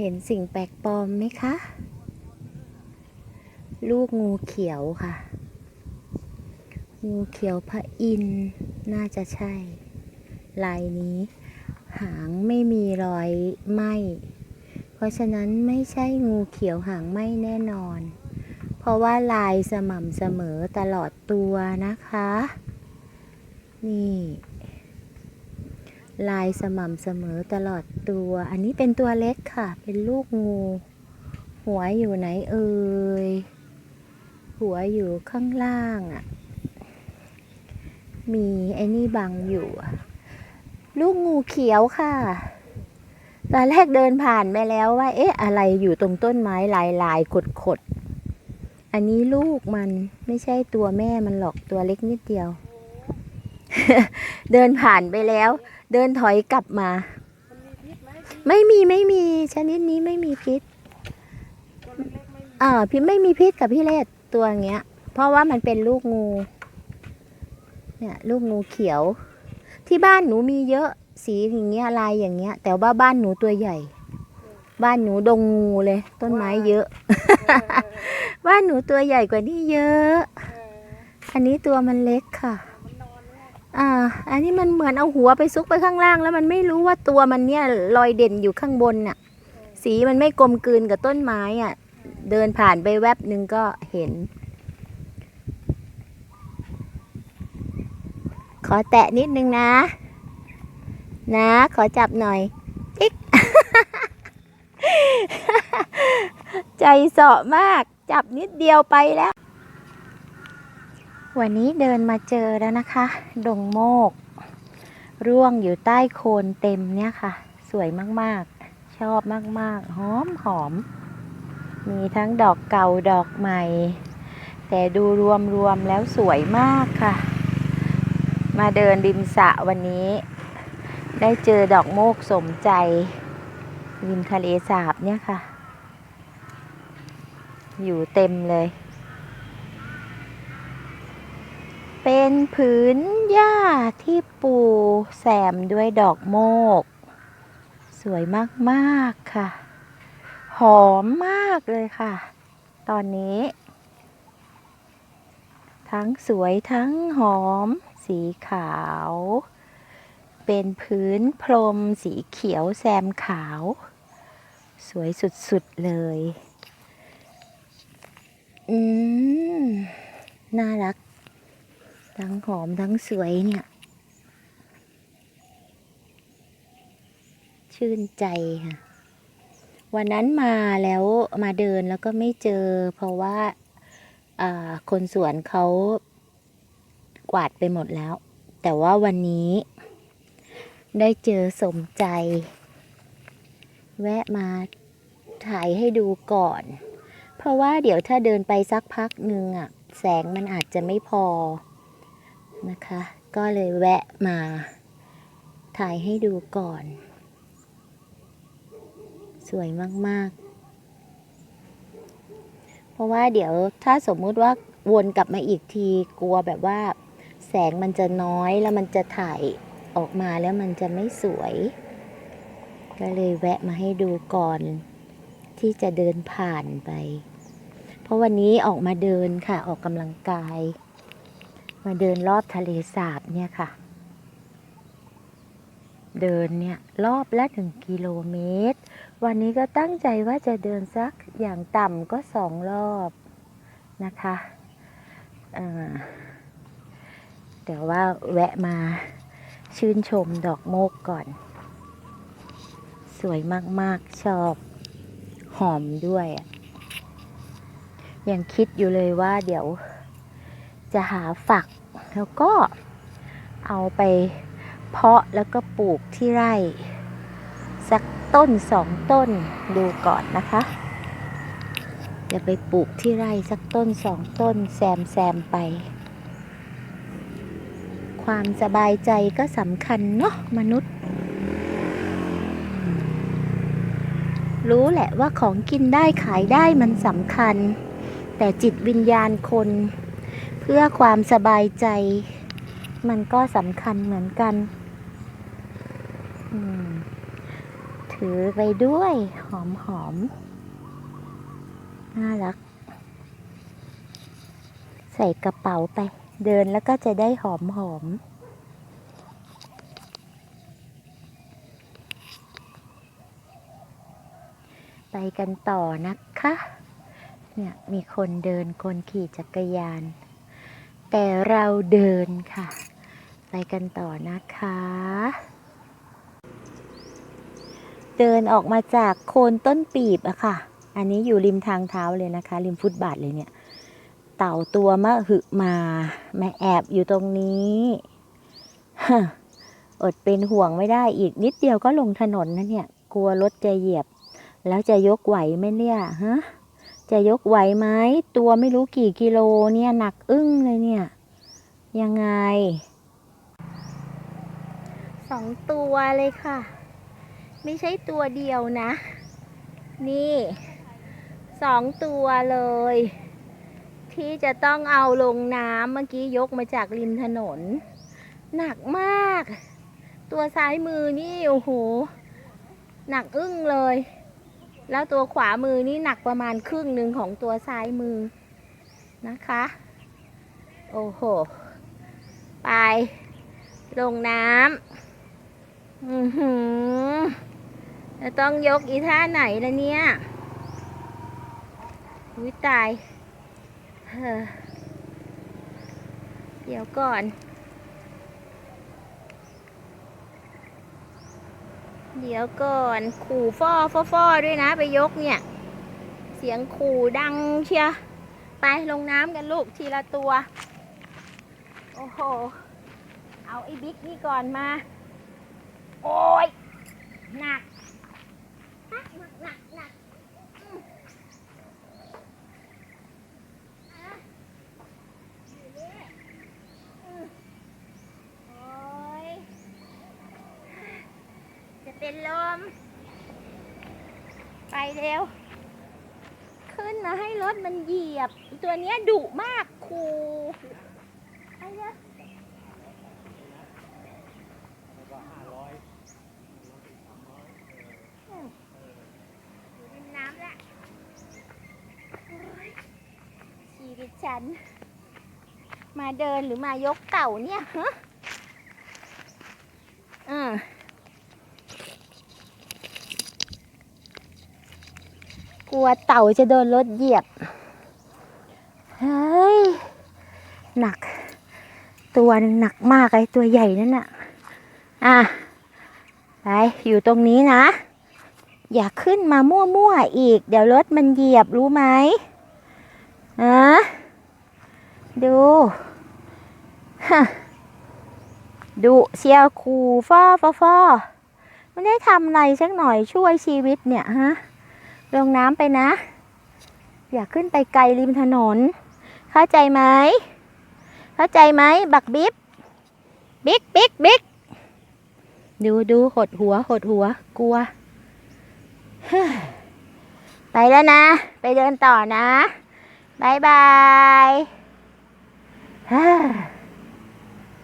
เห็นสิ่งแปลกปลอมไหมคะ ลูกงูเขียวค่ะ งูเขียวพระอินน่าจะใช่ ลายนี้ หางไม่มีรอยไหมเพราะฉะนั้นไม่ใช่งูเขียวหางไหมแน่นอน เพราะว่าลายสม่ำเสมอตลอดตัวนะคะ นี่ ลายสม่ำเสมอตลอดตัว อันนี้เป็นตัวเล็กค่ะ เป็นลูกงู หัวอยู่ไหนเอ่ย หัวอยู่ข้างล่างอะ่ะ มีไอ้นี่บังอยู่ ลูกงูเขียวค่ะ ตอนแรกเดินผ่านไปแล้วว่า เอ๊ะ อะไรอยู่ตรงต้นไม้ลายลายขดขดอันนี้ลูกมันไม่ใช่ตัวแม่มันหรอกตัวเล็กนิดเดียว เดินผ่านไปแล้ว เดินถอยกลับมา ไม่มีไม่มีชนิดนี้ไม่มีพิษอ่าพี่ไม่มีพิษกับพี่เลศตัวเงี้ย เพราะว่ามันเป็นลูกงู เนี่ย ลูกงูเขียว ที่บ้านหนูมีเยอะสีอย่างเงี้ยลายอย่างเงี้ย แต่ว่าบ้านหนูตัวใหญ่ บ้านหนูดงงูเลย ต้นไม้เยอะ บ้านหนูตัวใหญ่กว่านี้เยอะ อันนี้ตัวมันเล็กค่ะ อ่า อันนี้มันเหมือนเอาหัวไปซุกไปข้างล่าง แล้วมันไม่รู้ว่าตัวมันเนี่ยลอยเด่นอยู่ข้างบนน่ะ สีมันไม่กลมกลืนกับต้นไม้อะ เดินผ่านไปแวบหนึ่งก็เห็น ขอแตะนิดนึงนะ นะ ขอจับหน่อยจิ๊กใจเสาะมาก จับนิดเดียวไปแล้ว วันนี้เดินมาเจอแล้วนะคะ ดงโมก ร่วงอยู่ใต้โคนเต็มเนี่ยค่ะ สวยมากๆ ชอบมากๆ หอมหอม มีทั้งดอกเก่าดอกใหม่ แต่ดูรวมๆแล้วสวยมากค่ะ มาเดินริมสะวันนี้ ได้เจอดอกโมกสมใจ ริมทะเลสาบเนี่ยค่ะ อยู่เต็มเลย เป็นผืนหญ้าที่ปูแซมด้วยดอกโมก สวยมากๆค่ะ หอมมากเลยค่ะ ตอนนี้ ทั้งสวยทั้งหอม สีขาว เป็นพื้นพรมสีเขียวแซมขาว สวยสุดๆเลย อืม น่ารัก ทั้งหอมทั้งสวยเนี่ย ชื่นใจค่ะ วันนั้นมาแล้วมาเดินแล้วก็ไม่เจอ เพราะว่าาคนสวนเขากวาดไปหมดแล้ว แต่ว่าวันนี้ ได้เจอสมใจ แวะมาถ่ายให้ดูก่อน เพราะว่าเดี๋ยวถ้าเดินไปสักพักหนึ่งอะแสงมันอาจจะไม่พอ นะคะ ก็เลยแวะมาถ่ายให้ดูก่อน สวยมาก ๆ เพราะว่าเดี๋ยวถ้าสมมุติว่าวนกลับมาอีกทีกลัวแบบว่า แสงมันจะน้อยแล้วมันจะถ่ายออกมาแล้วมันจะไม่สวย ก็เลยแวะมาให้ดูก่อน ที่จะเดินผ่านไป เพราะวันนี้ออกมาเดินค่ะออกกำลังกาย มาเดินรอบทะเลสาบเนี่ยค่ะ เดินเนี่ยรอบละหนึ่งกิโลเมตร วันนี้ก็ตั้งใจว่าจะเดินสักอย่างต่ำก็สองรอบนะคะอ่าแต่ว่าแวะมาชื่นชมดอกโมกก่อน สวยมากๆชอบหอมด้วยอะยังคิดอยู่เลยว่าเดี๋ยวจะหาฝัก แล้วก็เอาไปเพาะแล้วก็ปลูกที่ไร่ สักต้นสองต้นดูก่อนนะคะจะไปปลูกที่ไร่สักต้นสองต้นแซมแซมไป ความสบายใจก็สำคัญเนาะมนุษย์ รู้แหละว่าของกินได้ขายได้มันสำคัญ แต่จิตวิญญาณคน พื่อความสบายใจ มันก็สำคัญเหมือนกัน ถือไปด้วย หอมหอมน่ารัก ใส่กระเป๋าไป เดินแล้วก็จะได้หอมหอมไปกันต่อนะคะ เนี่ยมีคนเดินคนขี่จักรยาน แต่เราเดินค่ะ ไปกันต่อนะคะ เดินออกมาจากโคนต้นปีบอะค่ะ อันนี้อยู่ริมทางเท้าเลยนะคะ ริมฟุตบาทเลยเนี่ย เต่าตัวมะหึมาแมาแอบอยู่ตรงนี้อดเป็นห่วงไม่ได้อีกนิดเดียวก็ลงถนนนะเนี่ย กลัวรถจะเหยียบ แล้วจะยกไหวไหมเนี่ยฮะ จะยกไหวไหมตัวไม่รู้กี่กิโลเนี่ยหนักอึ้งเลยเนี่ย ยังไงสองตัวเลยค่ะ ไม่ใช่ตัวเดียวนะ นี่สองตัวเลย ที่จะต้องเอาลงน้ำเมื่อกี้ยกมาจากริมถนน หนักมาก ตัวซ้ายมือนี่ โอ้โห หนักอึ้งเลย แล้วตัวขวามือนี่หนักประมาณครึ่งหนึ่งของตัวซ้ายมือนะคะ โอ้โห ไปลงน้ำอือหือจะต้องยกอีท่าไหนละเนี่ยอุ้ยตายเฮ้อเดี๋ยวก่อน เดี๋ยวก่อนขู่ฟ่อฟ่อฟอด้วยนะไปยกเนี่ย เสียงขู่ดังเชียไปลงน้ำกันลูกทีละตัว โอ้โห เอาไอ้บิ๊กนี่ก่อนมา โอ้ยหนัก หนักหนักหนักหนักอืมอะอยู่นี่อืมโอ้ย จะ เป็นลม ไปเร็ว ขึ้นมาให้รถมันเหยียบ ตัวเนี้ยดุมากครูไปเร็วอยู่ริมน้ำละชีวิตฉัน มาเดินหรือมายกเต่าเนี่ยฮะอ่า ก ลัวเต่าจะโดนรถเหยียบ เฮ้ย หนัก ตัวหนึ่งหนักมากไอ้ตัวใหญ่นั่นน่ะ อะ ไป อยู่ตรงนี้นะ อย่าขึ้นมามั่วๆอีก เดี๋ยวรถมันเหยียบรู้ไหมอะดูฮะดูเชียวคูฟ้อฟ้อฟ้อไม่ได้ทำอะไรสักหน่อยช่วยชีวิตเนี่ยฮะ ลงน้ำไปนะ อย่าขึ้นไปไกลริมถนน เข้าใจไหม เข้าใจไหม บักบิ๊บบิ๊กบิ๊กบิ๊กดูดูหดหัว หดหัว กลัว ไปแล้วนะ ไปเดินต่อนะบายบายเฮ้ย